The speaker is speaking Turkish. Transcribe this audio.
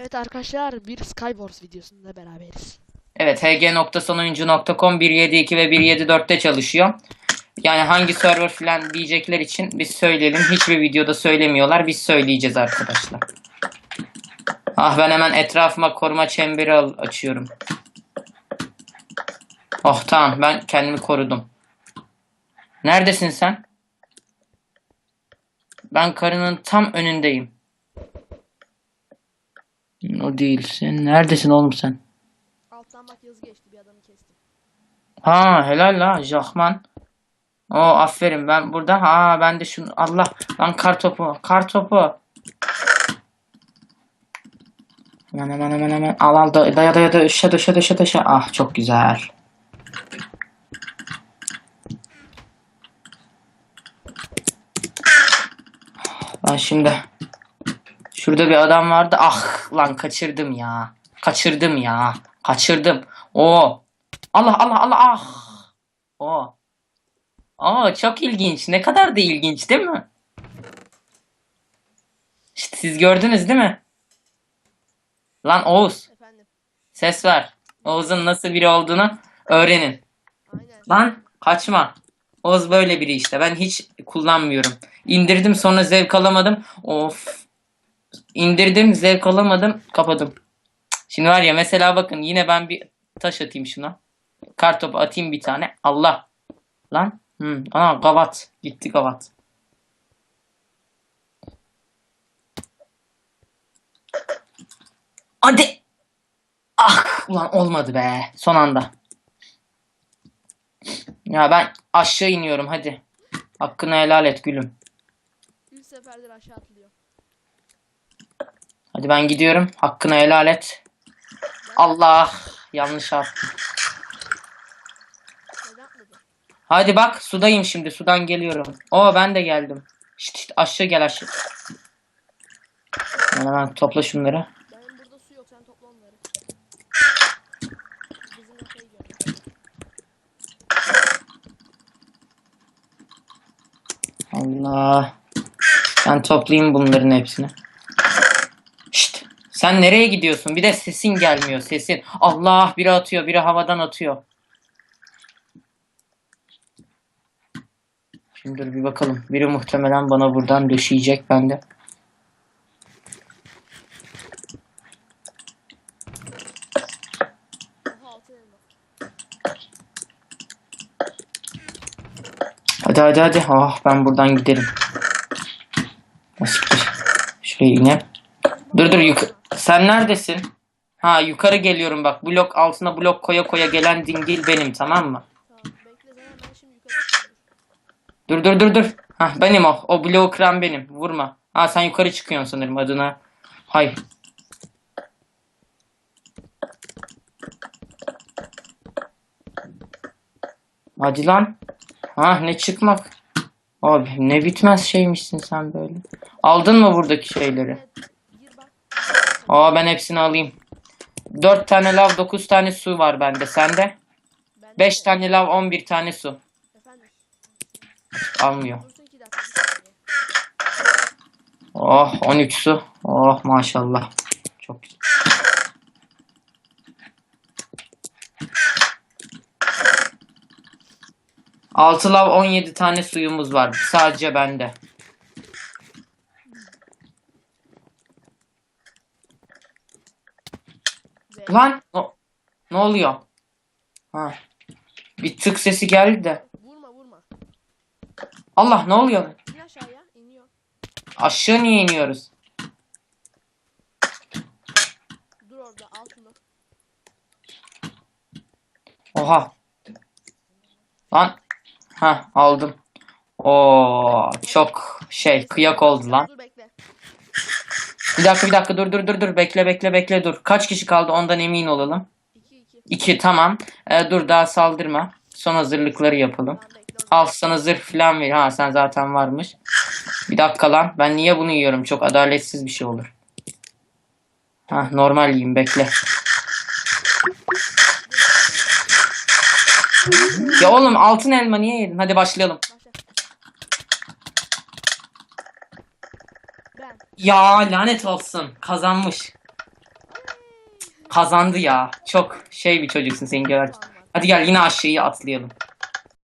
Evet arkadaşlar bir Skywars videosunda beraberiz. Evet hg.sonoyuncu.com 172 ve 174'te çalışıyor. Yani hangi server falan diyecekler için biz söyleyelim. Hiçbir videoda söylemiyorlar. Biz söyleyeceğiz arkadaşlar. Ah ben hemen etrafıma koruma çemberi açıyorum. Oh tamam ben kendimi korudum. Neredesin sen? Ben karının tam önündeyim. O değil. Sen neredesin oğlum sen? Alttan bak yazı geçti bir adamı kestim. Ha helal la Jahman. O aferin ben burada ha ben de şunu Allah lan kar topu kar topu. Hemen hemen hemen hemen al al da- daya daya da döşe döşe döşe döşe ah çok güzel. Ben şimdi şurada bir adam vardı ah lan kaçırdım ya kaçırdım ya kaçırdım o Allah Allah Allah ah. O. Aa çok ilginç. Ne kadar da ilginç değil mi? İşte siz gördünüz değil mi? Lan Oğuz Efendim. ses ver. Oğuz'un nasıl biri olduğunu öğrenin. Aynen. Lan kaçma. Oğuz böyle biri işte. Ben hiç kullanmıyorum. İndirdim sonra zevk alamadım. Of. İndirdim zevk alamadım. Kapadım. Şimdi var ya mesela bakın yine ben bir taş atayım şuna. Kartopu atayım bir tane. Allah. Lan. Hmm. Ana gavat. Gitti gavat. Hadi. Ah ulan olmadı be. Son anda. Ya ben aşağı iniyorum hadi. Hakkını helal et gülüm. Üç seferdir aşağı atlıyor. Hadi ben gidiyorum. Hakkını helal et. Allah. Yanlış attım. Hadi bak sudayım şimdi. Sudan geliyorum. Oo ben de geldim. Şşt, şşt, aşağı gel aşağı. Hemen hemen topla şunları. Allah. Ben toplayayım bunların hepsini. Sen nereye gidiyorsun? Bir de sesin gelmiyor. Sesin. Allah biri atıyor. Biri havadan atıyor. Şimdi bir bakalım. Biri muhtemelen bana buradan döşeyecek. Ben de. Oha altın elma. Hadi hadi hadi. Ah ben buradan giderim. Siktir. Şuraya inem. Dur dur yuk Sen neredesin? Ha yukarı geliyorum bak. Blok altına blok koya koya gelen dingil benim tamam mı? Tamam bekle zaman ben şimdi yukarı çıkıyorum. Dur dur dur dur. Ha benim o. O bloğu kıran benim. Vurma. Ha sen yukarı çıkıyorsun sanırım adına. Hay. Hadi lan. Ha ne çıkmak. Abi ne bitmez şeymişsin sen böyle. Aldın mı buradaki şeyleri? Evet. Aa ben hepsini alayım. 4 tane lav 9 tane su var bende. Sende? Ben 5 tane lav 11 tane su. Efendim. Almıyor. Oh 13 su. Oh maşallah. Çok güzel. Altı lav 17 tane suyumuz var. Sadece bende. Lan o- ne oluyor? Ha. Bir tık sesi geldi de. vurma vurma. Allah ne oluyor? İn aşağıya iniyor. Aşağı niye iniyoruz? Dur orada al şunu. Oha. Lan. Ha aldım. Oo çok şey kıyak oldu lan. Dur. Bir dakika bir dakika dur dur dur dur bekle bekle bekle dur. Kaç kişi kaldı ondan emin olalım. 2 2. İki tamam. Ee, dur daha saldırma. Son hazırlıkları yapalım. Al sana zırh falan ver. Ha sen zaten varmış. Bir dakika lan. Ben niye bunu yiyorum? Çok adaletsiz bir şey olur. Ha normal yiyeyim bekle. Ya oğlum altın elma niye yedin? Hadi başlayalım. Ya lanet olsun. Kazanmış. Kazandı ya. Çok şey bir çocuksun senin gör. Hadi gel yine aşağıya atlayalım.